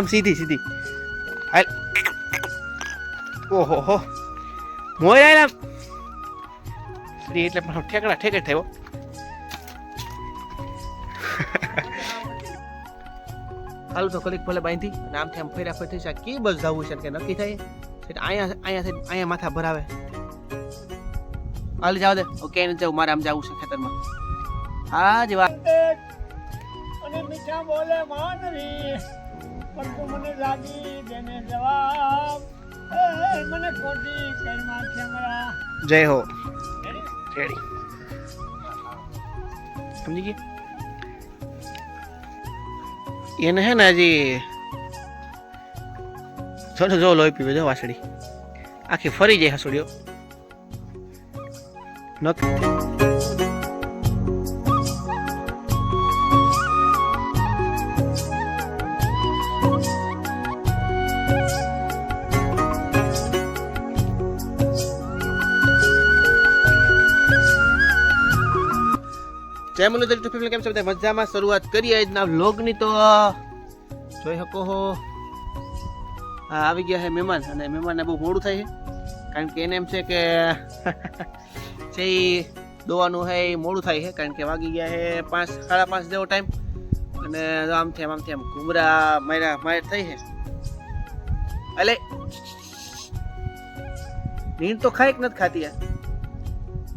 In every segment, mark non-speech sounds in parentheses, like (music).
આમ સીધી સીધી. હાલ. ઓહો હો. મોય આય એટલે પણ ઠેકડા ઠેકે થયો. હાલ તો કલીક ભલે બાંધી અને આમથી આમ ફેરા ફેર થઈ શકે કી બસ જવું છે કે નક્કી થાય? અહીંયા અહીંયા અહીંયા માથા ભરાવે. હાલ જાવ દે. ઓકે ને જાવ મારે આમ જવું છે ખેતરમાં. હા જ વાત અને મીઠા બોલે માનવી. પણ તું મને લાગી દેને જવાબ. એ મને ખોટી કઈ ખેમરા જય હો. રેડી સમજી ગઈ? એને હે ને હજી થોડો જો લોહી પીવે જો વાસળી આખી ફરી જાય હસુડીઓ નક જય મુરલીધર ટુ ફિલ્મ કેમ છો બધા? મજામાં? શરૂઆત કરીએ આજના વ્લોગની તો. જોઈ શકો હો. હા, આવી ગયા છે મહેમાન અને મહેમાનને બહુ મોડું થાય છે. કારણ કે એને એમ છે કે (laughs) છે એ દોવાનું છે એ મોડું થાય છે, કારણ કે વાગી ગયા છે પાંચ, સાડા પાંચ જેવો ટાઈમ અને આમ આમથી આમ એમ ઘૂમરા માર્યા માર થઈ છે. અલે. નીંદ તો ખાઈ કે નથી ખાતી યાર?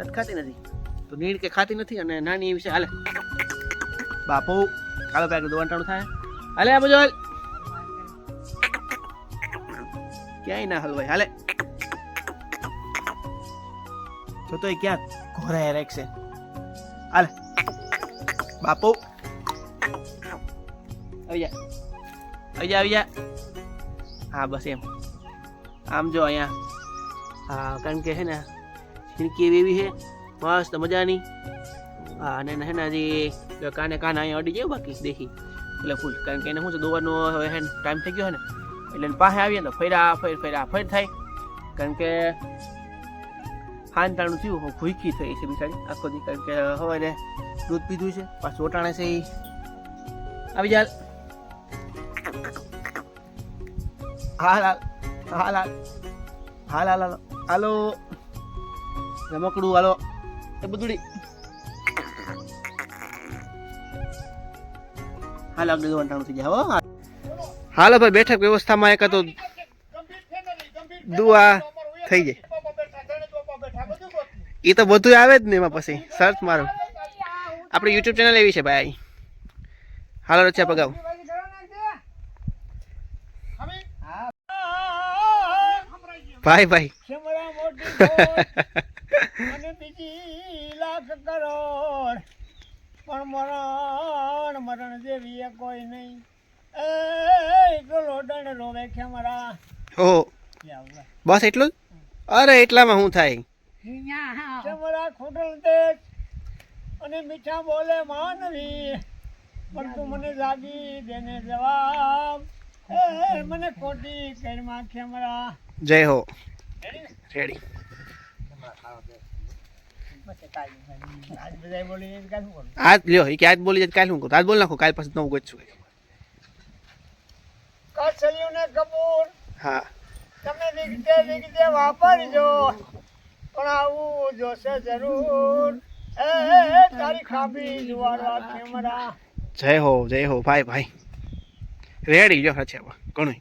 નથી ખાતી નથી? તો નીણ કે ખાતી નથી અને નાની એવી છે. હાલે. બાપુ, હાલો પેક દોવાંટાણું થાય? હાલે આ બધું ક્યાંય ના હલવાય. હાલે. જો તો ક્યાં ઘોરાય રાખશે. હાલે. બાપુ. આવી જા. આવી જા આવી જા. હા, બસ એમ. આમ જો અહીંયા. હા, કારણ કે છે ને એવી એવી છે. મસ્ત મજાની. હા, અને એને હે ને હજી કાને કાન અહીંયા અડી જાય બાકી, દેખી. એટલે ફૂલ. કારણ કે એને શું છે દોવાનો હવે હે ટાઈમ થઈ ગયો હે ને, એટલે પાસે આવીએ ને તો ફેરા, ફેર ફેરા ફેર થાય. કારણ કે ખાનતાણું થયું હું ભૂખી થઈ છે બિચારી, આખો દી. કારણ કે સવારે દૂધ પીધું છે, પાછું ઓટાણે છે આવી જા હાલ હાલ હાલ. હાલ હાલ, હાલો. હાલો. રમકડું, હાલો. એ બધું હાલ આપણે દો અંટાણું થઈ જાય હો. હાલો ભાઈ બેઠક વ્યવસ્થામાં એક તો દુઆ થઈ જાય. એ તો બધું આવે જ ને એમાં પછી. સર્ચ મારો. આપણી યુટ્યુબ ચેનલ એવી છે ભાઈ. હાલો રચ્યા પગાવ. ભાઈ ભાઈ. (laughs) (laughs) લાખ કરોડ. પણ મરણ મરણ જેવી એ કોઈ નહીં. એ એકલો ડણ રોવે ખેમરા હો બસ એટલું જ? અરે એટલામાં હું થાય? ખેમરા ખોટલ દેશ અને મીઠા બોલે માનવી પણ તું મને લાગી દેને જવાબ. એ મને ખોટી કરમાં ખેમરા જય હો. રેડી આજ લ્યો એ કે આજ બોલી જાય કાલ શું કરું? આજ બોલ નાખો કાલ પછી નવું ને કપૂર હા. તમે રીગતે રીગતે વાપરજો. પણ આવું જોશે જરૂર. એ એ, એ, તારી ખાબી જુવારવા કેમરા. જય હો જય હો ભાઈ ભાઈ. રેડી જો છે ઘણું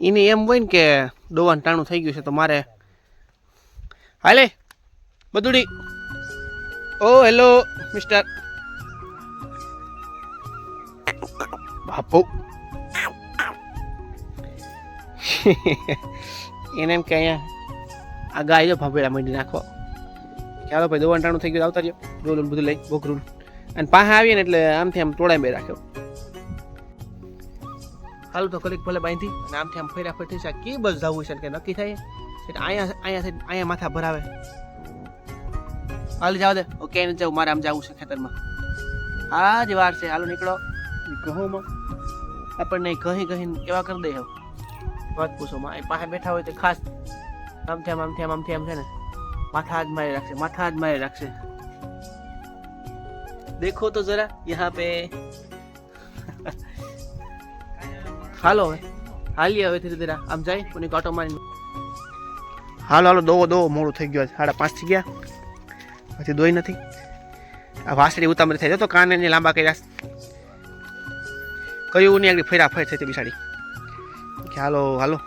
એની એમ હોય ને કે દોવાનું ટાણું થઈ ગયું છે તો મારે હાલે. બધુડી ઓ હેલો મિસ્ટર. બાપુ. એને એમ કે અહીંયા આ ગાય જો ભાભેડા માંડી નાખો ચાલો ભાઈ દો અંટાણું થઈ ગયું આવતા રહ્યો. ડોલું બધું લઈ બોકરું અને પાસે આવીએ ને એટલે આમથી આમ તોડાઈ બે રાખ્યો હાલ તો કલીક ભલે બાંધી અને આમથી આમ ફેરા ફેર થઈ શકે કે બસ જવું છે કે નક્કી થાય? એટલે અહીંયા અહીંયાથી અહીંયા માથા ભરાવે. હાલ જાવ દે. ઓકે ને જાવ મારે આમ જવું છે ખેતરમાં. હા જ વાર છે. હાલો નીકળો. ઘઉંમાં? આપણને કહી કહીને એવા કરી દે વાત પૂછો માં પાસે બેઠા હોય તો ખાસ આમ થેમ આમ થેમ આમ થેમ છે ને માથા જ મારી રાખશે માથા જ મારી રાખશે. દેખો તો જરા યહાં પે. હાલો હવે. હાલી હવે ધીરે ધીરે. આમ જાય કોને કાંટો મારી હાલો હાલો દોવો દોવો મોડું થઈ ગયું સાડા પાંચ થઈ ગયા. પછી દોઈ નથી. આ વાસળી ઉતામળી થઈ જાય. તો કાન ને લાંબા કર્યા. કયું નહીં આગળ ફેરા ફેર થઈ બિસાડી કે હાલો હાલો.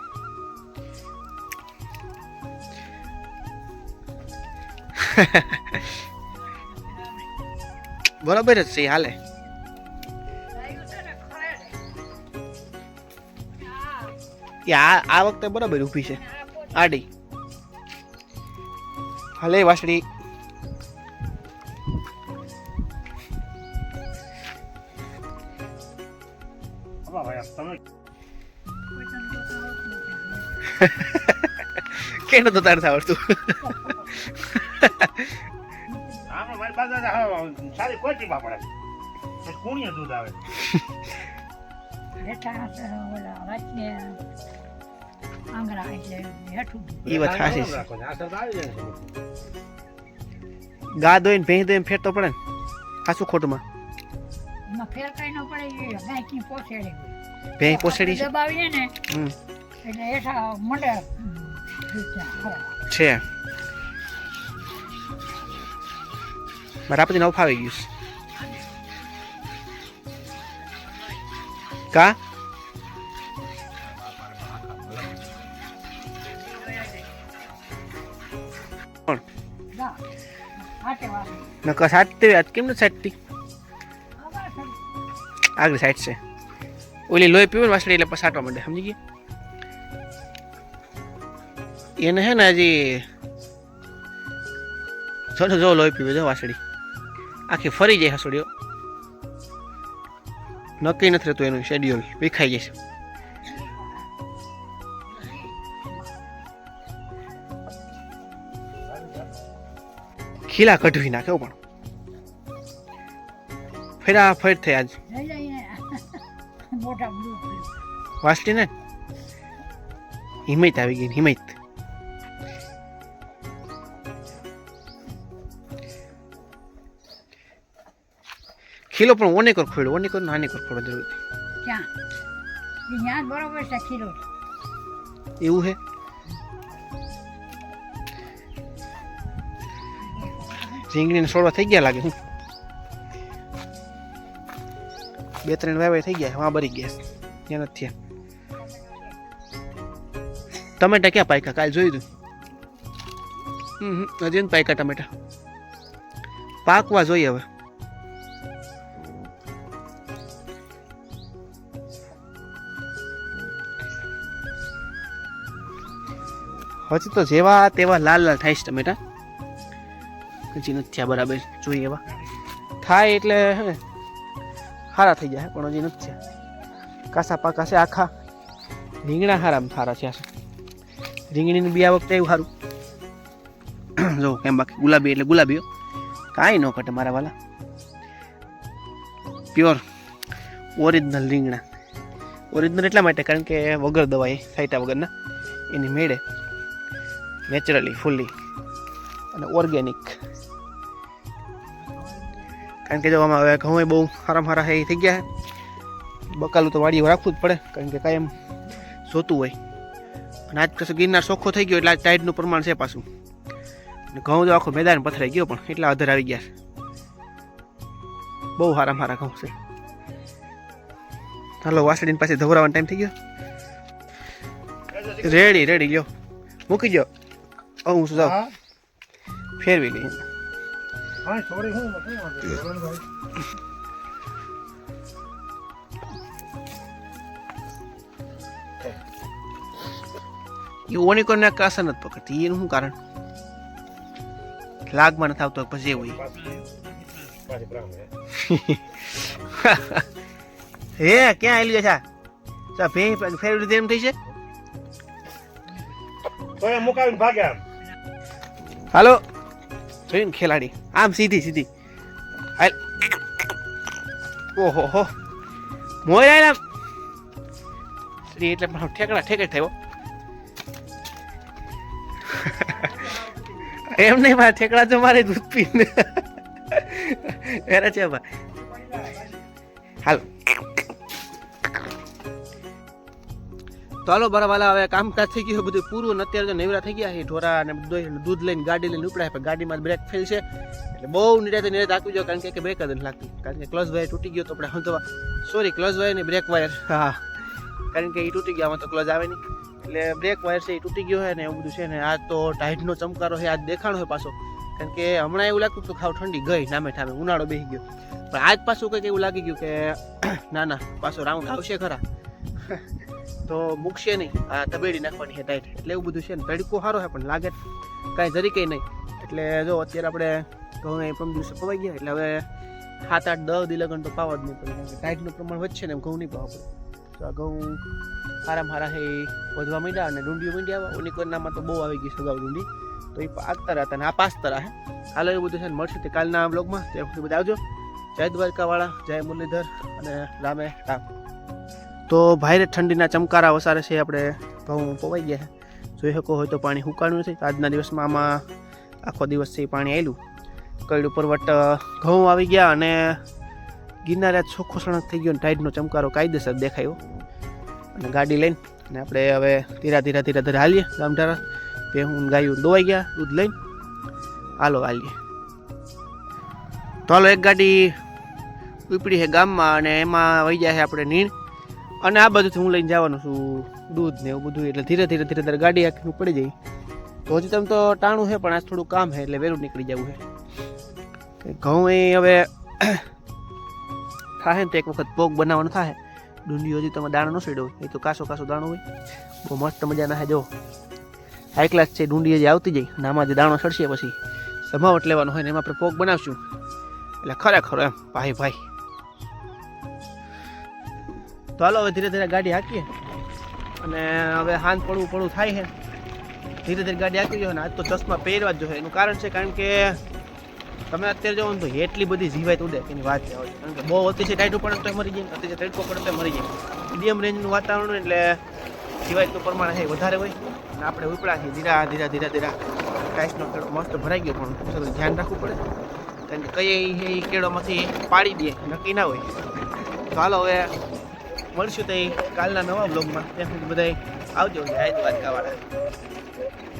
(laughs) બરાબર જ છે હાલે. આ આ વખતે બરાબર ઊભી છે. આડી. હાલે વાસળી. કેનો તો તાર આવડતું આમાં મારી પાસે હા, સારી કોચી પડે પછી કુણીએ દૂધ આવે. હેઠા ઓલા વચ્ચે આંગળા એટલે હેઠું. ઈ વાત સાચી છે. ગા દોઈને ભેં ફેરતો પડે ને ફેર કઈ ન પડે ગાયકી પોસેડી ભેં પોસડી છે? દબાવીએ ને એટલે હેઠા મંડે છે. મારા પછી નવ ફાવી ગયું. કા? નકર સાટતી વાત કેમ નથી સાટતી આગળ સાઈડ છે. ઓલી લોહી પીવે ને વાસળી એટલે પસાટવા માંડે, સમજી ગયા? એને હે ને હજી જો જો લોહી પીવે જો વાસળી. આખી ફરી જાય હસોડીઓ નક્કી નથી રહેતું એનું શેડ્યુલ વિખાઈ જાય ખીલા કઢવી નાખ્યો પણ. ફેરા ફેર થઈ આજ (laughs) વાસળી ને? હિમત આવી ગઈ હિમત. ખીલો પણ ઓને કર ખોડ્યો ઓને કર નાને કર ખોડો જરૂર ક્યાં? ત્યાં બરોબર છે ખીલો. એવું હે? રીંગણીને છોડવા થઈ ગયા લાગે હું? બે ત્રણ વાવે થઈ ગયા હા બરી ગયા. ત્યાં નથી થયા. ટમેટા ક્યાં પાયકા? કાલ જોયું હતું હજી પાયકા ટમેટા. પાકવા જોઈએ હવે. હજી તો જેવા તેવા લાલ લાલ થાય છે ટમેટા. હજી નથી થયા બરાબર જોઈએ એવા. થાય એટલે સારા થઈ જાય, પણ હજી નથી થયા. કાસા પાકા છે આખા. રીંગણા હારા સારા થયા છે. રીંગણીનું બી આ વખતે એવું સારું. જો કેમ બાકી ગુલાબી એટલે ગુલાબીઓ કાંઈ ન ઘટે મારા વાલા. પ્યોર, ઓરિજિનલ રીંગણા. ઓરિજિનલ એટલા માટે કારણ કે વગર દવાએ સાઈટા વગરના, એની મેળે. નેચરલી ફૂલ્લી અને ઓર્ગેનિક કારણ કે જો આમાં હવે ઘઉં બહુ સારા સારા હે થઈ ગયા બકાલું તો વાડી રાખવું જ પડે કારણ કે કાયમ જોતું હોય. અને આજ કશું ગિરનાર ચોખ્ખો થઈ ગયો એટલે આજ ટાઈડનું પ્રમાણ છે પાછું. અને ઘઉં તો આખો મેદાન પથરાઈ ગયો પણ એટલા અધર આવી ગયા છે. બહુ સારા સારા ઘઉં છે. હાલો વાસડીની પાસે ધવરાવાનો ટાઈમ થઈ ગયો. રેડી રેડી લ્યો. મૂકી દો હવે હું શું જાઉં ફેરવી લઈ હા સોરી હું નહીં. એ. ઓની કોને કાસા નથી પકડતી. એનું શું કારણ? લાગમાં નથી આવતો પછી એવું (laughs) હે. ક્યાં આવેલું છે? ચા ભે ફેરવી લીધી એમ થઈ છે? તો એ મુકાવીને ભાગ્યા હાલો. જોયું ખેલાડી? આમ સીધી સીધી. ઓહો, હો. મોય આમ એટલે મારો ઠેકડા, ઠેકે થયો. એમ નહીં, મારા ઠેકડા તો મારે દૂધ પીને. એરા છે હાલ. તો હાલો બરાવાલા હવે કામકાજ થઈ ગયું બધું પૂરું. અત્યારે તો નેવરા થઈ ગયા છે, ઢોરા અને દૂધ લઈને ગાડી લઈને ઉપડાય ગાડીમાં બ્રેક ફેલ છે. એટલે બહુ નિરાતે નિરાત આખું જો કારણ કે બ્રેક જ નથી લાગતી. કારણ કે ક્લચ વાયર તૂટી ગયો તો આપણે હંધવા સોરી ક્લચ વાયર ને બ્રેક વાયર હા કારણ કે એ તૂટી ગયા તો ક્લચ આવે નહીં. એટલે બ્રેક વાયર છે એ તૂટી ગયો છે ને એવું બધું છે ને આજ તો ટાઈટનો ચમકારો છે, આજ દેખાણો છે પાછો. કારણ કે હમણાં એવું લાગતું હતું ખાવ ઠંડી ગઈ, નામે ઠામે, ઉનાળો બેસી ગયો. પણ આજ પાછું કંઈક એવું લાગી ગયું કે, ના ના, પાછો રાઉન્ડ આવશે ખરા. તો મૂકશે નહીં. આ તબેડી નાખવાની છે ટાઈટ એટલે એવું બધું છે ને, તડકો સારો છે, પણ લાગે કાંઈ જરીકે નહીં. એટલે જો અત્યારે આપણે ઘઉં એ પણ દિવસે પવાઈ ગયા, એટલે હવે સાત, આઠ, દસ દી લગન તો પાવા જ નહીં પડે ટાઈટનું પ્રમાણ વધશે ને એમ ઘઉં નહીં પાવા પડે. તો આ ઘઉં સારા મારા એ વધવા માંડ્યા અને ડુંડીઓ માંડ્યા આવે ઓનિકોરનામાં તો બહુ આવી ગઈ સગાવ ડુંડી. તો એ આગતા હતા અને આ પાસતા હે હાલો એવું બધું છે ને, મળશે તે કાલના બ્લોગમાં સુધી બધા આવજો. જય દ્વારકાવાળા, જય મુરલીધર અને રામે રામ. તો ભાઈરે ઠંડીના ચમકારા વસારે છે આપણે ઘઉં પવાઈ ગયા જોઈ શકો હોય તો પાણી હુકાણું નથી આજના દિવસમાં આમાં આખો દિવસ છે પાણી આવેલું કઈડ ઉપરવટ ઘઉં આવી ગયા અને ગિરનારે ચોખ્ખો સણક થઈ ગયો અને ટાઈડનો ચમકારો કાયદેસર દેખાયો. અને ગાડી લઈને અને આપણે હવે ધીરા ધીરા ધીરા ધીરે હાલીએ ગામઠારા. ભેહું ગાયું દોવાઈ ગયા, દૂધ લઈને. હાલો હાલીએ. તો હાલો એક ગાડી ઉપડી છે ગામમાં અને એમાં વહી જાય છે આપણે નીણ. અને આ બધું હું લઈને જવાનું છું દૂધ ને એવું બધું, એટલે ધીરે ધીરે ધીરે ધીરે ગાડી આખી પડી જાય. તો હજી તમે તો ટાણું છે, પણ આજ થોડું કામ છે, એટલે વહેલું નીકળી જવું છે. ઘઉં એ હવે (coughs) થાય ને તો એક વખત પોગ બનાવવાનું થાય ડુંડીઓ હજી તમે દાણો ન સડ્યો એ તો કાસો કાસો દાણો હોય. બહુ મસ્ત મજાના હે જો. હાઈ ક્લાસ છે ડુંડી હજી આવતી જાય અને આમાં જે દાણો સડશે પછી, સમાવટ લેવાનો હોય ને એમાં આપણે પોગ બનાવશું. એટલે ખરેખર એમ, ભાઈ ભાઈ. તો હાલો હવે ધીરે ધીરે ગાડી હાંકીએ. અને હવે હાથ પડવું પડવું થાય છે. ધીરે ધીરે ગાડી હાંકી જોઈએ ને આજ તો ચશ્મા પહેરવા જ જોઈએ. એનું કારણ છે કારણ કે તમે અત્યારે જોવો ને તો એટલી બધી જીવાય ઉડે એની વાત છે. કારણ કે બહુ અતિશય ટાઈટ પડે તો મરી જાય અતિશય તડકો પડે તો મરી જાય. મીડિયમ રેન્જનું વાતાવરણ એટલે જીવાયનું પ્રમાણ છે વધારે હોય. અને આપણે ઉપડા છીએ ધીરા ધીરા ધીરા ધીરા. ટાઈસનો કેળો મસ્ત ભરાઈ ગયો પણ ધ્યાન રાખવું પડે. કારણ કે કઈ એ કેળોમાંથી પાડી દે, નક્કી ના હોય. તો હાલો હવે મળશું તે કાલના નવા બ્લોગમાં ત્યાં સુધી બધા આવજો જય દ્વારકાવાળા.